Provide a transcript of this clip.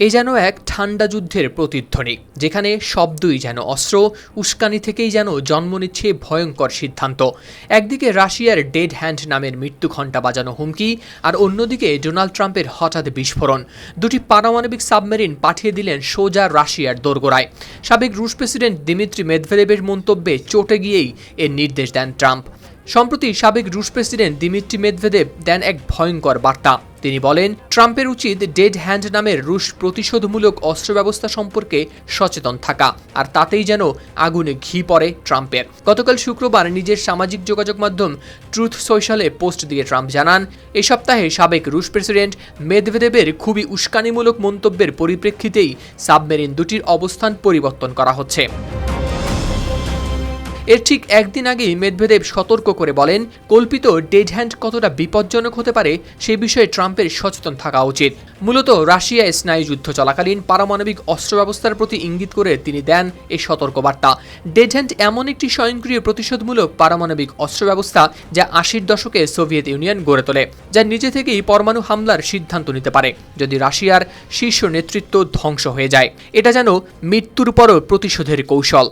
এ যেন এক ঠান্ডা যুদ্ধের প্রতিধ্বনি, যেখানে শব্দই যেন অস্ত্র, উস্কানি থেকেই যেন জন্ম নিচ্ছে ভয়ঙ্কর সিদ্ধান্ত। একদিকে রাশিয়ার ডেড হ্যান্ড নামের মৃত্যু ঘণ্টা বাজানো হুমকি, আর অন্যদিকে ডোনাল্ড ট্রাম্পের হঠাৎ বিস্ফোরণ। দুটি পারমাণবিক সাবমেরিন পাঠিয়ে দিলেন সোজা রাশিয়ার দোরগোড়ায়। সাবেক রুশ প্রেসিডেন্ট দিমিত্রি মেদভেদেবের মন্তব্যে চটে গিয়েই এর নির্দেশ দেন ট্রাম্প। সম্প্রতি সাবেক রুশ প্রেসিডেন্ট দিমিত্রি মেদভেদেব দেন এক ভয়ঙ্কর বার্তা। তিনি বলেন, ট্রাম্পের উচিত ডেড হ্যান্ড নামের রুশ প্রতিশোধমূলক অস্ত্র ব্যবস্থা সম্পর্কে সচেতন থাকা, আর তাতেই যেন আগুনে ঘি পড়ে ট্রাম্পের। গতকাল শুক্রবার নিজের সামাজিক যোগাযোগ মাধ্যম ট্রুথ সোশ্যালে পোস্ট দিয়ে ট্রাম্প জানান, এ সপ্তাহে সাবেক রুশ প্রেসিডেন্ট মেদভেদেবের খুবই উস্কানিমূলক মন্তব্যের পরিপ্রেক্ষিতেই সাবমেরিন দুটির অবস্থান পরিবর্তন করা হচ্ছে। এর ঠিক একদিন আগেই মেদভেদেব সতর্ক করে বলেন, কল্পিত ডেড হ্যান্ড কতটা বিপজ্জনক হতে পারে সে বিষয়ে ট্রাম্পের সচেতন থাকা উচিত। মূলত রাশিয়ায় স্নায়ু যুদ্ধ চলাকালীন পারমাণবিক অস্ত্র ব্যবস্থার প্রতি ইঙ্গিত করে তিনি দেন এই সতর্কবার্তা। ডেড হ্যান্ড এমন একটি স্বয়ংক্রিয় প্রতিশোধমূলক পারমাণবিক অস্ত্র ব্যবস্থা যা আশির দশকে সোভিয়েত ইউনিয়ন গড়ে তোলে, যা নিজে থেকেই পরমাণু হামলার সিদ্ধান্ত নিতে পারে, যদি রাশিয়ার শীর্ষ নেতৃত্ব ধ্বংস হয়ে যায়। এটা যেন মৃত্যুর পরও প্রতিশোধের কৌশল।